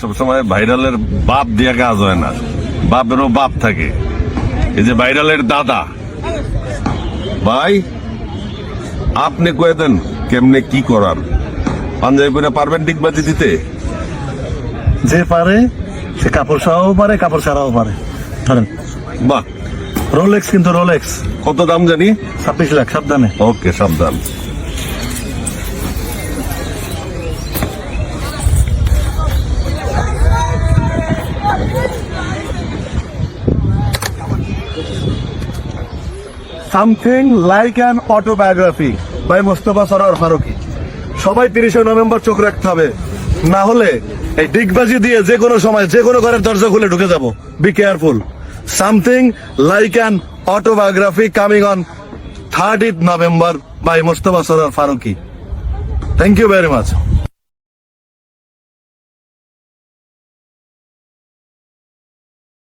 সবসময় ভাইরালের বাপ দিয়ে কাজ হয় না। বাপেরও বাপ থাকে। এই যে ভাইরালের দাদা। ভাই আপনি কয়ে দেন কেমনে কি করার পাঞ্জাবি পরে পারবেন ডিগবাজি দিতে? যে পারে সে কাপড় সরাও পারে কাপড় ছাড়াও পারে। ধরেন। বাহ। রোলেক্স কিন্তু রোলেক্স কত দাম জানি? ছাব্বিশ লাখ সাবধানে। ওকে সাবধান। Something like an autobiography by Mostofa Sarwar Farooki. সবাই তিরিশে নভেম্বর চোখ রাখতে হবে। না হলে এই ডিগবাজি দিয়ে যে কোনো সময়, যে কোনো ঘরের দরজা খুলে ঢুকে যাব। Be careful something like an autobiography coming on third November by Mostofa Sarwar Farooki. Thank you very much